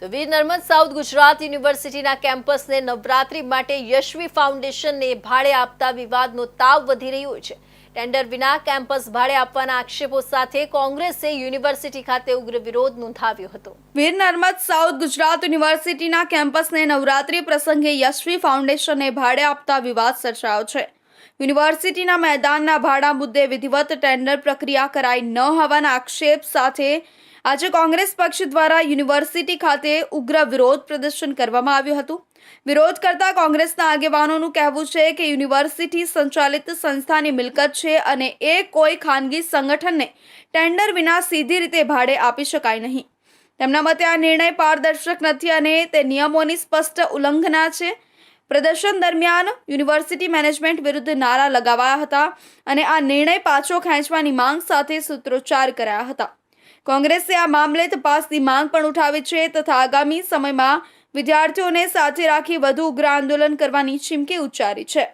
તો વીર નર્મદ સાઉથ ગુજરાત યુનિવર્સિટીના કેમ્પસને નવરાત્રી માટે યશવી ફાઉન્ડેશનને ભાડે આપતા વિવાદનો તાવ વધી રહ્યો છે. ટેન્ડર વિના કેમ્પસ ભાડે આપવાના આક્ષેપો સાથે કોંગ્રેસે યુનિવર્સિટી ખાતે ઉગ્ર વિરોધ નોંધાવ્યો હતો. વીર નર્મદ સાઉથ ગુજરાત યુનિવર્સિટીના કેમ્પસને નવરાત્રી પ્રસંગે યશવી ફાઉન્ડેશનને ભાડે આપતા વિવાદ સર્જાયો છે. યુનિવર્સિટીના મેદાનના ભાડા મુદ્દે વિધિવત ટેન્ડર પ્રક્રિયા કરાઈ ન હોવાના આક્ષેપ સાથે આજે કોંગ્રેસ પક્ષ દ્વારા યુનિવર્સિટી ખાતે ઉગ્ર વિરોધ પ્રદર્શન કરવામાં આવ્યું હતું. વિરોધ કરતા કોંગ્રેસના આગેવાનોનું કહેવું છે કે યુનિવર્સિટી સંચાલિત સંસ્થાની મિલકત છે અને એ કોઈ ખાનગી સંગઠનને ટેન્ડર વિના સીધી રીતે ભાડે આપી શકાય નહીં. તેમના મતે આ નિર્ણય પારદર્શક નથી અને તે નિયમોની સ્પષ્ટ ઉલ્લંઘના છે. પ્રદર્શન દરમિયાન યુનિવર્સિટી મેનેજમેન્ટ વિરુદ્ધ નારા લગાવાયા હતા અને આ નિર્ણય પાછો ખેંચવાની માંગ સાથે સૂત્રોચ્ચાર કરાયા હતા. કોંગ્રેસે આ મામલે તપાસની માંગ પણ ઉઠાવી છે તથા આગામી સમયમાં વિદ્યાર્થીઓને સાથે રાખી વધુ ઉગ્ર આંદોલન કરવાની ચીમકી ઉચ્ચારી છે.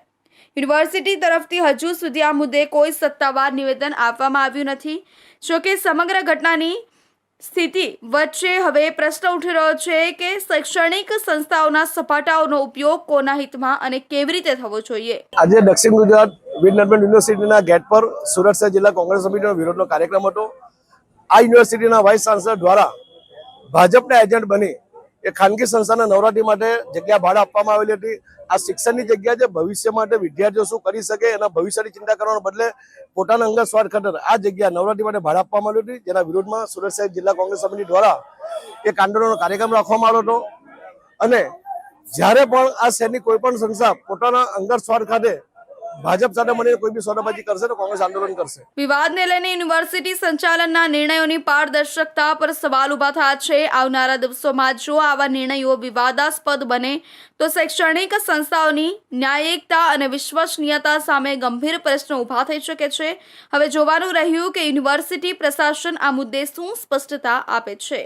યુનિવર્સિટી તરફથી હજુ સુધી આ મુદ્દે કોઈ સત્તાવાર નિવેદન આપવામાં આવ્યું નથી. જોકે સમગ્ર ઘટનાની સ્થિતિ વચ્ચે હવે પ્રશ્ન ઉઠી રહ્યો છે કે શૈક્ષણિક સંસ્થાઓના સપાટાઓનો ઉપયોગ કોના હિતમાં અને કેવી રીતે થવો જોઈએ? આજે દક્ષિણ ગુજરાત વીર યુનિવર્સિટીના ગેટ પર સુરત જિલ્લા કોંગ્રેસ સમિતિનો વિરોધનો કાર્યક્રમ હતો. આ યુનિવર્સિટીના વાઇસ ચાન્સલર દ્વારા ભાજપના એજન્ટ બની એ ખાનગી સંસ્થાના નવરાત્રી માટે જગ્યા ભાડે આપવામાં આવેલી હતી. આ શિક્ષણની જગ્યા છે ભવિષ્ય માટે વિદ્યાર્થીઓ શું કરી શકે એના ભવિષ્યની ચિંતા કરવાના બદલે પોતાના અંગત સ્વાર્થ ખાતર આ જગ્યા નવરાત્રી માટે ભાડે આપવામાં આવી હતી. જેના વિરોધમાં સુરત સાહેબ જિલ્લા કોંગ્રેસ સમિતિ દ્વારા એક આંદોલનનો કાર્યક્રમ રાખવામાં આવ્યો હતો. અને જ્યારે પણ આ શહેરની કોઈ પણ સંસ્થા પોતાના અંગત સ્વાર્થ ખાતે ભાજપ સાથે મળીને કોઈ બી સોદાબાજી કરશે તો કોંગ્રેસ આંદોલન કરશે. વિવાદને લઈને યુનિવર્સિટી સંચાલનના નિર્ણયોની પારદર્શકતા પર સવાલ ઊભા થયા છે. આવનારા દિવસોમાં જો આવા નિર્ણયો વિવાદાસ્પદ બને, તો શૈક્ષણિક સંસ્થાઓની ન્યાયિકતા અને વિશ્વસનીયતા સામે ગંભીર પ્રશ્નો ઊભા થઈ શકે છે. હવે જોવાનું રહ્યું કે યુનિવર્સિટી પ્રશાસન આ મુદ્દે શું સ્પષ્ટતા આપે છે.